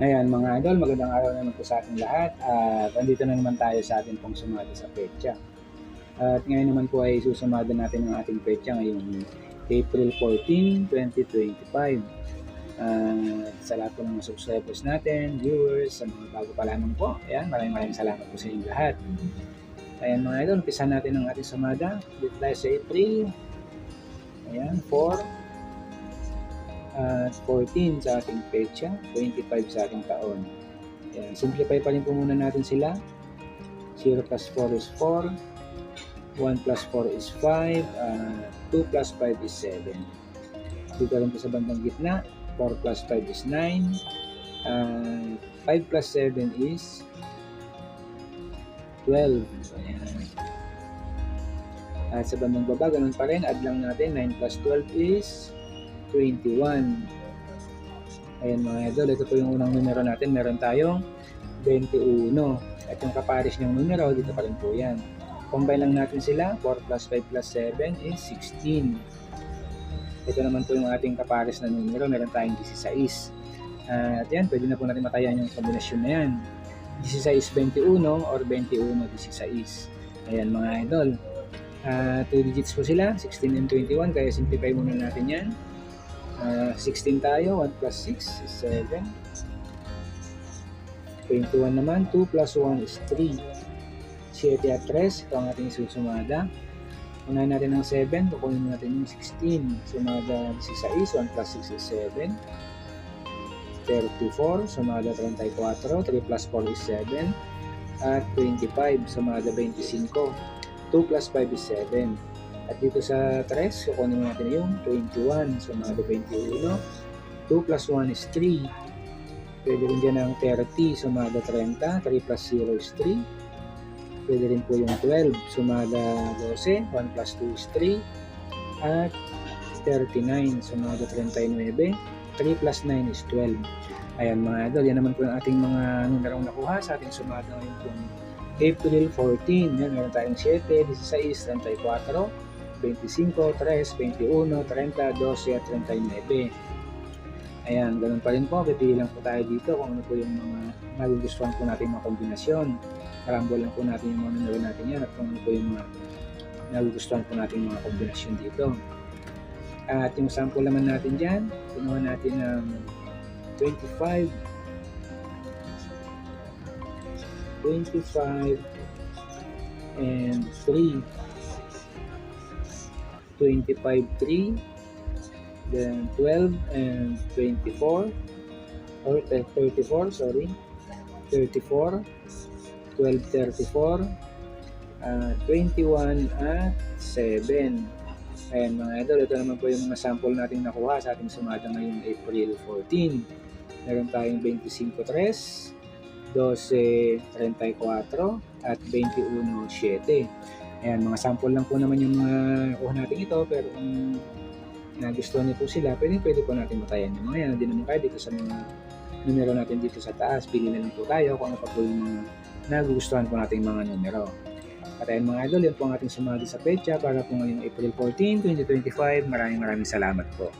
Ayan mga idol, magandang araw naman po sa ating lahat. At andito na naman tayo sa ating pong sumada sa petsa. At ngayon naman po ay susumada natin ang ating petsa ngayong April 14, 2025. At sa lahat po ng mga subscribers natin, viewers, sa mga bago pa lamang po, ayan, maraming maraming salamat po sa inyong lahat. Ayan mga idol, umpisa natin ang ating sumada. Dito tayo sa April. Ayan, 4, at 14 sa ating petsa, 25 sa ating taon. Ayan, simplify pa rin po muna natin sila. 0 plus 4 is 4, 1 plus 4 is 5, uh, 2 plus 5 is 7. Dito rin po sa bandang gitna, 4 plus 5 is 9, uh, 5 plus 7 is 12. Ayan. At sa bandang baba, ganun pa rin, add lang natin, 9 plus 12 is 21. Ayan mga idol, ito po yung unang numero natin. Meron tayong 21. At yung kapares niyang numero, dito pa rin po yan. Combine lang natin sila. 4 plus 5 plus 7 is 16. Ito naman po yung ating kapares na numero. Meron tayong 16. at yan, pwede na po natin matayan yung kombinasyon na yan. 16-21 or 21-16. Ayan mga idol. Uh, 2 digits po sila, 16 and 21, kaya simplify muna natin yan. Uh, 16 tayo, 1 plus 6 is 7. 21 naman, 2 plus 1 is 3. 7 at 3, ito ang ating susumada. Unahin natin ng 7, kukunin natin yung 16. Sumada 16, 1 plus 6 is 7. 34, sumada 34, 3 plus 4 is 7. At 25, sumada 25. 2 plus 5 is 7. At dito sa 3, kukunin natin yung 21. So, mga 21. 2 plus 1 is 3. Pwede rin dyan ang 30. Sumada 30. 3 plus 0 is 3. Pwede rin po yung 12. Sumada 12. 1 plus 2 is 3. At 39. Sumada 39. 3 plus 9 is 12. Ayan mga idol, yan naman po yung ating mga numerong nakuha sa ating sumada ngayon pong April 14. Yan, meron tayong 7, 16, 34, 25, 3, 21, 30, 12, at 39. Ayan, ganun pa rin po. Pipili lang po tayo dito kung ano po yung mga nagugustuhan po natin mga kombinasyon. Karambol lang po natin yung mga numero natin yan at kung ano po yung mga nagugustuhan po natin mga kombinasyon dito. At yung sample naman natin dyan, pinuha natin ng 25, 25, and 3. 25, 3, then 12 and 24, or 34, sorry, 34, 12, 34, uh, 21 at 7. Ayan mga idol, ito naman po yung mga sample natin nakuha sa ating sumada ngayong April 14. Meron tayong 25, 3, 12, 34, at 21, 7. Ayan, mga sample lang po naman yung mga kuha natin ito, pero kung nagustuhan niyo po sila, pwede pwede po natin matayan yung mga yan. Hindi naman kayo dito sa mga numero natin dito sa taas. Pili na lang po tayo kung ano pa po yung mga nagugustuhan po nating mga numero. At ayun mga idol, yan po ang ating sumali sa pecha para po ngayong April 14, 2025. Maraming maraming salamat po.